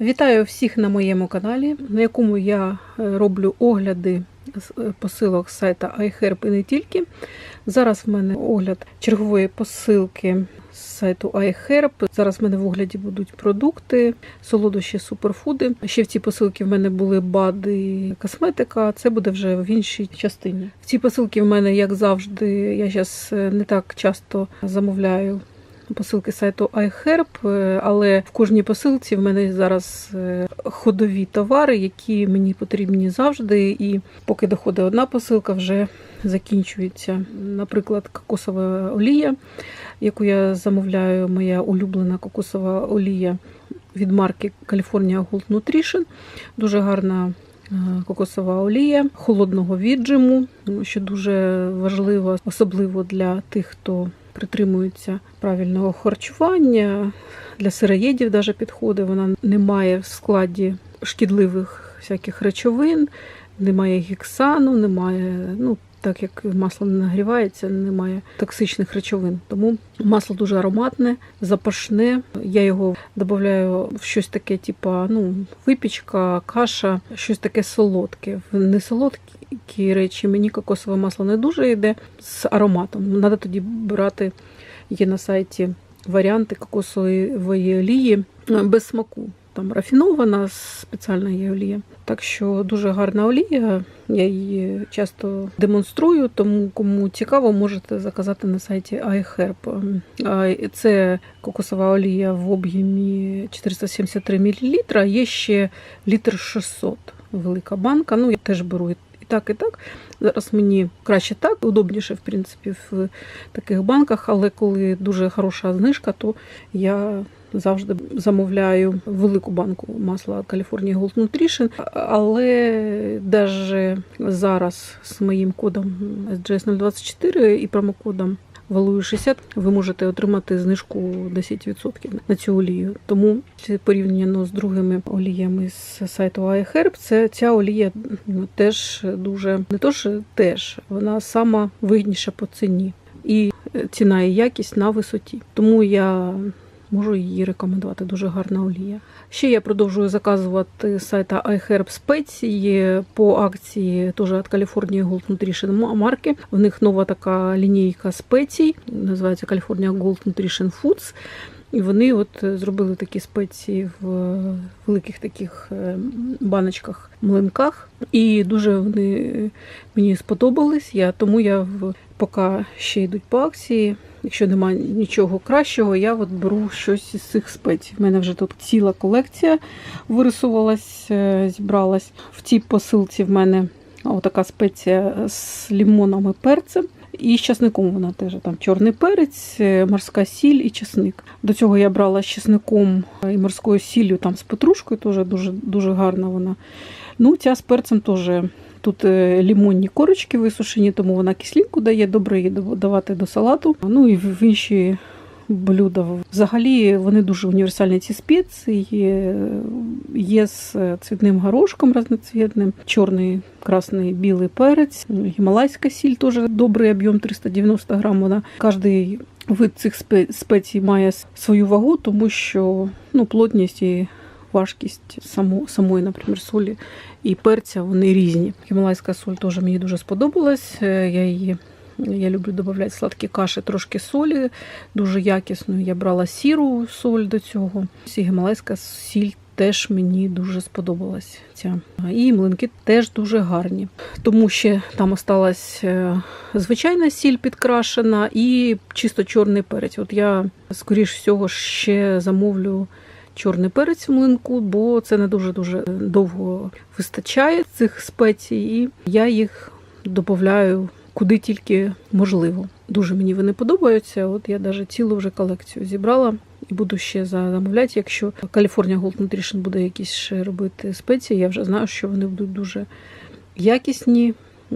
Вітаю всіх на моєму каналі, на якому я е, роблю огляди е, посилок з сайта iHerb і не тільки. Зараз в мене огляд чергової посилки з сайту iHerb. Зараз в мене в огляді будуть продукти, солодощі, суперфуди. Ще в цій посилці в мене були бади, косметика. Це буде вже в іншій частині. В цій посилці в мене, як завжди, я зараз не так часто замовляю посилки сайту iHerb, е, але в кожній посилці в мене зараз е, ходові товари, які мені потрібні завжди. І поки доходить одна посилка, вже закінчується. Наприклад, кокосова олія, яку я замовляю, моя улюблена кокосова олія від марки California Gold Nutrition. Дуже гарна. е, Кокосова олія холодного віджиму, що дуже важливо, особливо для тих, хто притримується правильного харчування. Для сироїдів навіть підходить. Вона не має в складі шкідливих всяких речовин, немає гіксану, немає, ну, так як масло не нагрівається, немає токсичних речовин. Тому масло дуже ароматне, запашне. Я його додаю в щось таке, типу, ну, випічка, каша, щось таке солодке. Не солодкі речі мені кокосове масло не дуже йде з ароматом. Треба тоді брати, є на сайті варіанти кокосової олії без смаку. Там рафінована спеціальна є олія. Так що дуже гарна олія. Я її часто демонструю, тому кому цікаво, можете заказати на сайті iHerb. Це кокосова олія в об'ємі 473 мл, є ще літр 600 велика банка. Ну, я теж беру так, і так. Зараз мені краще так, удобніше, в принципі, в таких банках, але коли дуже хороша знижка, то я завжди замовляю велику банку масла California Gold Nutrition. Але навіть зараз з моїм кодом SGS024 і промокодом Валую 60, ви можете отримати знижку 10% на цю олію. Тому порівняно з другими оліями з сайту iHerb, це ця олія ну, теж дуже не то що теж, вона сама вигідніша по ціні. І ціна і якість на висоті. Тому я можу її рекомендувати. Дуже гарна олія. Ще я продовжую заказувати з сайта iHerb спеції по акції теж від California Gold Nutrition марки. В них нова така лінійка спецій, називається California Gold Nutrition Foods. І вони от зробили такі спеції в великих таких е, баночках, млинках. І дуже вони мені сподобались. Я тому я в поки ще йдуть по акції. Якщо немає нічого кращого, я от беру щось із цих спецій. У мене вже тут ціла колекція вирисувалась, е, зібралась. В цій посилці в мене така спеція з лімоном і перцем. І з часником вона теж там чорний перець, е, морська сіль і часник. До цього я брала з часником і морською сіллю, там з петрушкою, теж дуже дуже гарна вона. Ну, ця з перцем теж. Тут е, лімонні корочки висушені, тому вона кислинку дає, добре її давати до салату. Ну і в інші блюда. Взагалі вони дуже універсальні ці спеції. Є з цвітним горошком разноцвітним, чорний, красний, білий перець, гімалайська сіль теж добрий об'єм 390 грам. Вона кожний вид цих спецій має свою вагу, тому що ну, плотність і важкість само, самої, наприклад, солі і перця вони різні. Гімалайська соль теж мені дуже сподобалась. Я її я люблю додавати сладкі каші, трошки солі, дуже якісно. Я брала сіру соль до цього. І гімалайська сіль теж мені дуже сподобалась. ця. І млинки теж дуже гарні. Тому ще там осталась е, звичайна сіль підкрашена і чисто чорний перець. От я, скоріш всього, ще замовлю. Чорний перець в млинку, бо це не дуже-дуже довго вистачає цих спецій, і я їх додаю куди тільки можливо. Дуже мені вони подобаються. От я навіть цілу вже колекцію зібрала і буду ще замовляти. Якщо California Gold Nutrition буде якісь ще робити спеції, я вже знаю, що вони будуть дуже якісні.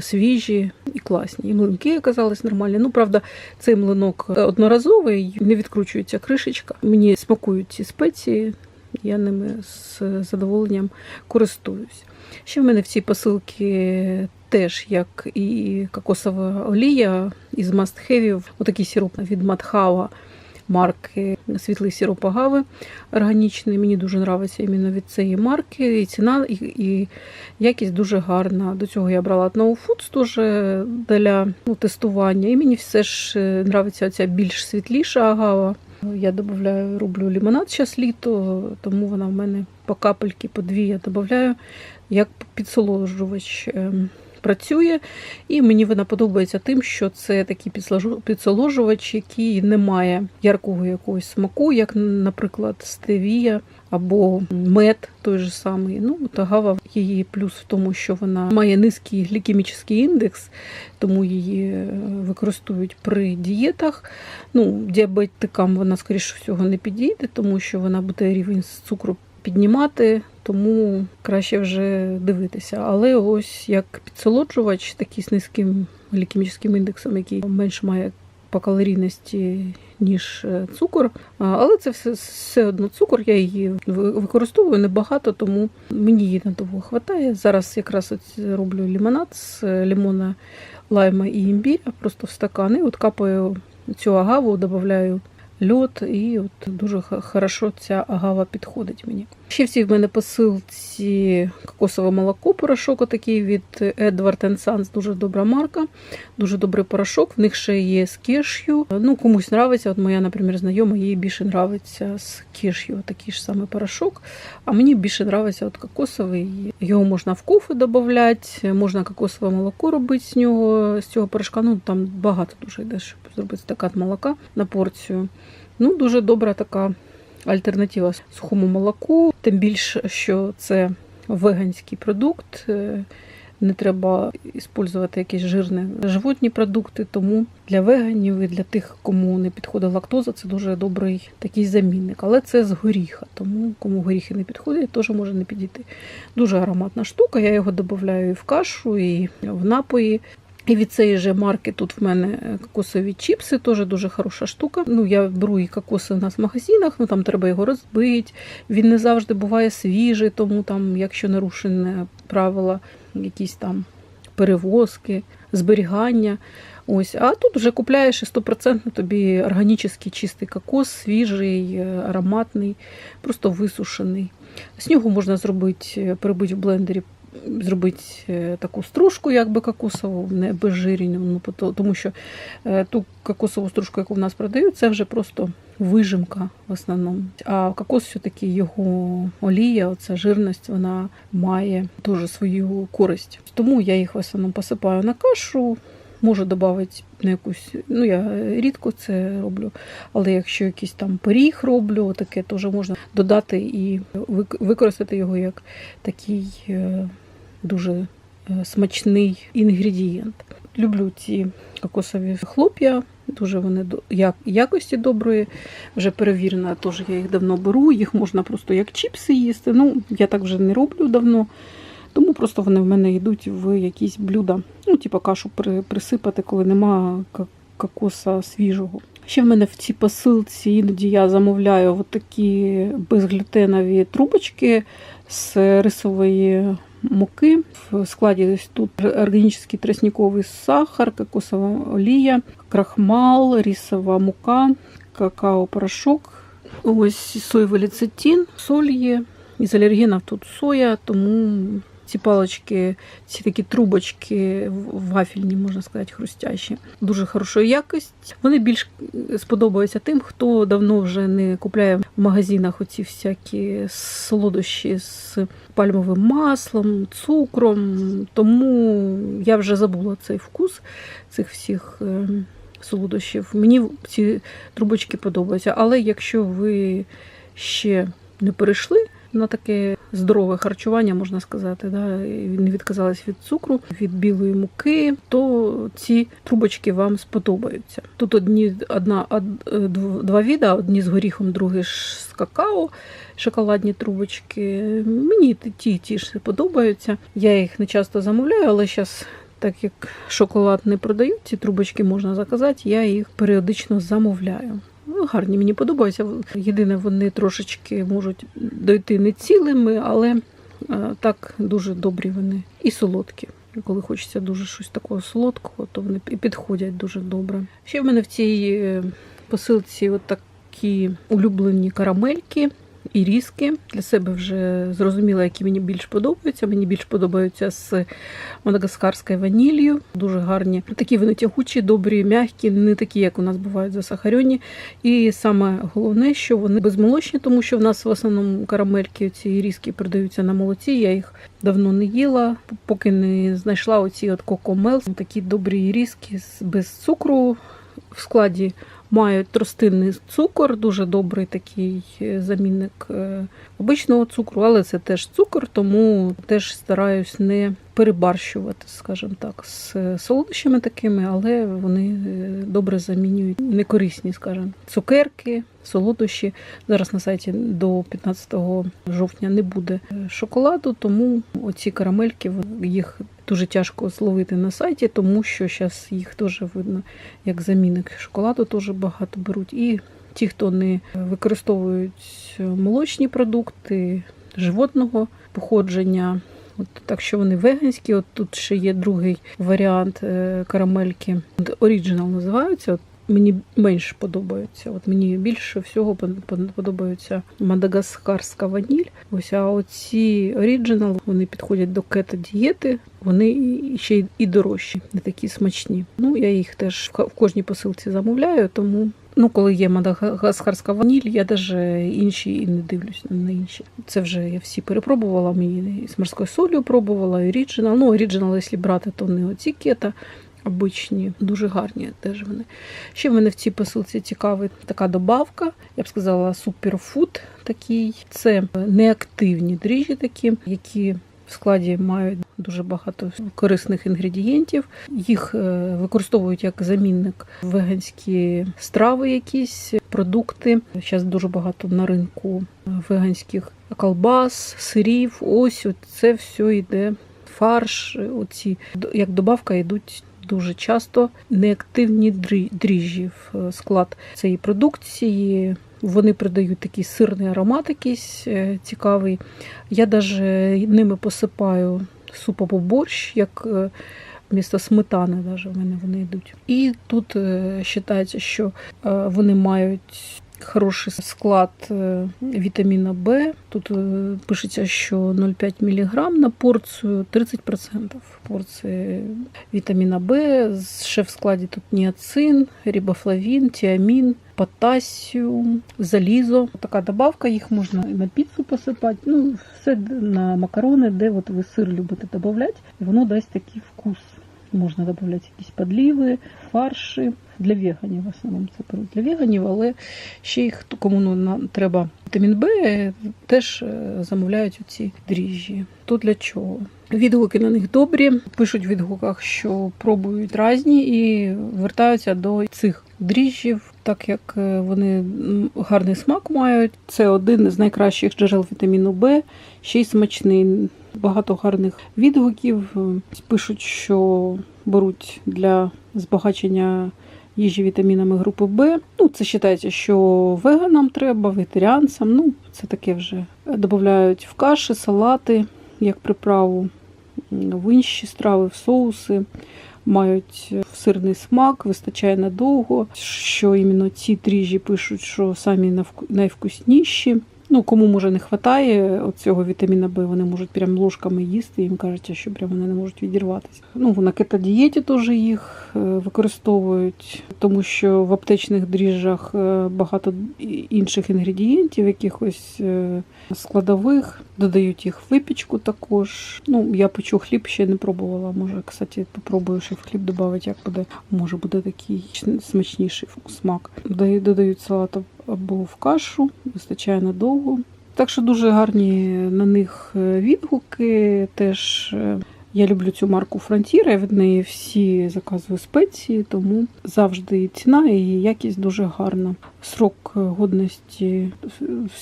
Свіжі і класні. І млинки оказались нормальні. Ну, правда, цей млинок одноразовий, не відкручується кришечка. Мені смакують ці спеції, я ними з задоволенням користуюсь. Ще в мене в цій посилці теж, як і кокосова олія із мастхевів, отакий сироп від Матхава марки світлий сироп агави органічний. Мені дуже подобається іменно від цієї марки. І ціна, і, і якість дуже гарна. До цього я брала No Foods теж для ну, тестування. І мені все ж е, подобається ця більш світліша агава. Я додаю, роблю лимонад зараз літо, тому вона в мене по капельки, по дві я додаю як підсоложувач. Працює, і мені вона подобається тим, що це такий підсоложу- підсоложувач, який не має яркого якогось смаку, як, наприклад, стевія або мед той же самий. Ну, от агава її плюс в тому, що вона має низький глікемічний індекс, тому її е, використовують при дієтах. Ну, діабетикам вона, скоріше всього, не підійде, тому що вона буде рівень цукру піднімати, тому краще вже дивитися. Але ось як підсолоджувач, такий з низьким глікемічним індексом, який менше має по калорійності, ніж е, цукор. Але це все, все одно цукор. Я її ви- використовую небагато, тому мені її надовго вистачає. Зараз якраз от роблю лимонад з е, лимона, лайма і імбіря, просто в стакан. І от капаю цю агаву, додаю льод, і от дуже хорошо ця агава підходить мені. Ще всі в мене посилці кокосове молоко, порошок отакий від Edward Sons, дуже добра марка, дуже добрий порошок. В них ще є з кешю. Ну, комусь нравиться. От моя, наприклад, знайома, їй більше нравиться з кешю, такий ж самий порошок. А мені більше нравиться от кокосовий. Його можна в кофе додати, можна кокосове молоко робити з нього, з цього порошка. Ну там багато дуже йде, щоб зробити стакан молока на порцію. Ну, дуже добра така альтернатива сухому молоку. Тим більше, що це веганський продукт. е, Не треба використовувати якісь жирні животні продукти, тому для веганів і для тих, кому не підходить лактоза, це дуже добрий такий замінник. Але це з горіха, тому кому горіхи не підходять, теж може не підійти. Дуже ароматна штука. Я його додаю і в кашу, і в напої. І від цієї же марки тут в мене е, кокосові чіпси, теж дуже хороша штука. Ну, я беру і кокоси у нас в магазинах, ну там треба його розбити. Він не завжди буває свіжий, тому там, якщо нарушені правила, якісь там перевозки, зберігання. Ось, а тут вже купляєш і 100% тобі органічний чистий кокос, свіжий, е, ароматний, просто висушений. З нього можна зробити, е, перебити в блендері, зробити е, таку стружку, якби кокосову, не безжирну, ну, тому що е, ту кокосову стружку, яку в нас продають, це вже просто вижимка в основному. А кокос все-таки його олія, оця жирність, вона має дуже свою користь. Тому я їх в основному посипаю на кашу. Можу додати на якусь, ну я рідко це роблю, але якщо якийсь там пиріг роблю, таке теж можна додати і використати його як такий е, дуже е, смачний інгредієнт. Люблю ці кокосові хлоп'я, дуже вони як- якості доброї, вже перевірена, теж я їх давно беру, їх можна просто як чіпси їсти. Ну, я так вже не роблю давно. Тому просто вони в мене йдуть в якісь блюда. Ну, типу кашу при, присипати, коли нема кокоса свіжого. Ще в мене в цій посилці іноді я замовляю такі безглютенові трубочки з рисової муки. В складі тут органічний тростниковий сахар, кокосова олія, крахмал, рисова мука, какао-порошок. Ось соєвий лецитин, соль є. Із алергенів тут соя, тому ці палички, ці такі трубочки в- вафельні, можна сказати, хрустящі, дуже хорошої якості. Вони більш сподобаються тим, хто давно вже не купляє в магазинах оці всякі солодощі з пальмовим маслом, цукром. Тому я вже забула цей вкус цих всіх. е, Солодощів. Мені ці трубочки подобаються. Але якщо ви ще не перейшли на таке здорове харчування, можна сказати, да, не відказались від цукру, від білої муки, то ці трубочки вам сподобаються. Тут одні одна од, е, дв- два віда, одні з горіхом, другі ж з какао, шоколадні трубочки. Мені ті, ті ж подобаються. Я їх не часто замовляю, але зараз. Так як шоколад не продають, ці трубочки можна заказати, я їх періодично замовляю. Ну, гарні мені подобаються. Єдине, вони трошечки можуть дойти не цілими, але е, так дуже добрі вони і солодкі. Коли хочеться дуже щось такого солодкого, то вони і підходять дуже добре. Ще в мене в цій е, посилці от такі улюблені карамельки і різки. Для себе вже зрозуміла, які мені більш подобаються. Мені більш подобаються з мадагаскарською ваніллю. Дуже гарні. Такі вони тягучі, добрі, м'які, не такі, як у нас бувають засахарені. І саме головне, що вони безмолочні, тому що в нас в основному карамельки ці різки продаються на молоці. Я їх давно не їла, поки не знайшла оці от кокомел. Такі добрі різки без цукру в складі. Мають тростинний цукор, дуже добрий такий е, замінник е, обичного цукру, але це теж цукор, тому теж стараюсь не перебарщувати, скажімо так, з е, солодощами такими, але вони добре замінюють некорисні, скажімо, цукерки, солодощі. Зараз на сайті до 15 жовтня не буде шоколаду, тому оці карамельки їх дуже тяжко зловити на сайті, тому що зараз їх теж видно як замінник шоколаду, теж багато беруть. І ті, хто не використовують молочні продукти животного походження. От, так що вони веганські. От тут ще є другий варіант е, карамельки. Оріджинал називаються. От мені менш подобаються. От мені більше всього подобається мадагаскарська ваніль. Ось а оці оріджинал вони підходять до кето-дієти. Вони ще і дорожчі, не такі смачні. Ну я їх теж в кожній посилці замовляю, тому. Ну, коли є мадагаскарська ваніль, я навіть інші і не дивлюсь на інші. Це вже я всі перепробувала. Мені з морською солью пробувала, і оріджинал. Ну, оріджинал, якщо брати, то не оці кета, обичні, дуже гарні теж вони. Ще в мене в цій посилці цікава така добавка, я б сказала, суперфуд такий. Це неактивні дріжджі такі, які в складі мають дуже багато корисних інгредієнтів. Їх е, використовують як замінник веганські страви, якісь продукти. Зараз дуже багато на ринку веганських колбас, сирів. Ось це все йде фарш. Оці як добавка йдуть. Дуже часто неактивні дріжджі в е, склад цієї продукції. Вони придають такий сирний аромат, якийсь е, цікавий. Я навіть ними посипаю суп або борщ, як е, вмісто сметани, даже в мене вони йдуть. І тут вважається, що вони мають хороший склад е, вітаміна Б. Тут е, пишеться, що 0,5 мг на порцію 30% порції вітаміна Б. Ще в складі тут ніацин, рибофлавін, тіамін, потасіум, залізо. Така добавка, їх можна і на піцу посипати. Ну, все на макарони, де от ви сир любите додати, і воно дасть такий вкус. Можна додати якісь подліви, фарші. Для веганів в основному це беруть для веганів, але ще їх кому треба вітамін Б, теж е, замовляють оці дріжджі. То для чого? Відгуки на них добрі. Пишуть в відгуках, що пробують різні і вертаються до цих дріжджів, так як е, вони гарний смак мають. Це один з найкращих джерел вітаміну Б, ще й смачний. Багато гарних відгуків. Е, Пишуть, що беруть для збагачення їжі вітамінами групи Б. Ну, це вважається, що веганам треба, вегетаріанцям. Ну, це таке вже додають в каші, салати, як приправу, в інші страви, в соуси. Мають сирний смак, вистачає надовго. Що іменно ці дріжджі пишуть, що самі найвкусніші. Ну, кому може не вистачає цього вітаміна Б, вони можуть прям ложками їсти, їм кажеться, що прям вони не можуть відірватися. Ну, на кетодієті теж їх е, використовують, тому що в аптечних дріжджах е, багато інших інгредієнтів, якихось е, складових, додають їх в випічку також. Ну, я печу хліб, ще не пробувала. Може, кстати, попробую ще в хліб додати, як буде. Може буде такий смачніший смак. Додаю- Додають салат або в кашу, вистачає надовго. Так що дуже гарні на них е, відгуки. Теж е, я люблю цю марку Frontier, я від неї всі заказую спеції, тому завжди і ціна і якість дуже гарна. Срок е, годності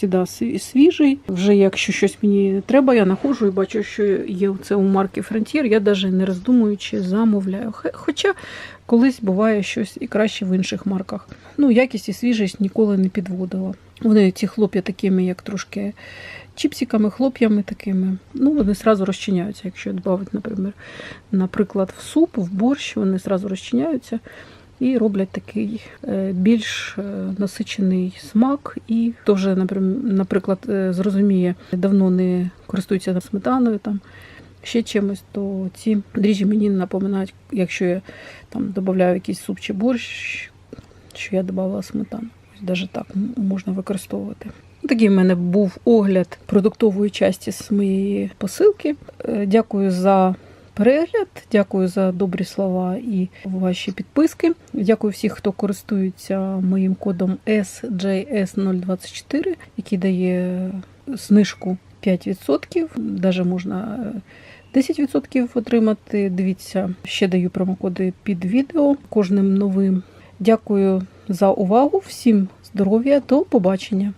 завжди свіжий. Вже якщо щось мені треба, я знаходжу і бачу, що є це у марки Frontier, я навіть не роздумуючи замовляю. Хоча колись буває щось і краще в інших марках. Ну, якість і свіжість ніколи не підводила. Вони ці хлоп'я такими, як трошки чіпсиками, хлоп'ями такими. Ну, вони одразу розчиняються, якщо додати, наприклад, наприклад, в суп, в борщ, вони одразу розчиняються. і роблять такий е, більш е, насичений смак. І хто вже, наприклад, е, зрозуміє, давно не користується сметаною там. Ще чимось, то ці дріжджі мені напоминають, якщо я там додаю якийсь суп чи борщ, що я додавала сметану. Навіть так можна використовувати. Такий в мене був огляд продуктової часті з моєї посилки. Е, Дякую за перегляд, дякую за добрі слова і ваші підписки. Дякую всіх, хто користується моїм кодом SJS024, який дає знижку 5%. Даже можна е, 10% отримати. Дивіться, ще даю промокоди під відео кожним новим. Дякую за увагу. Всім здоров'я, до побачення.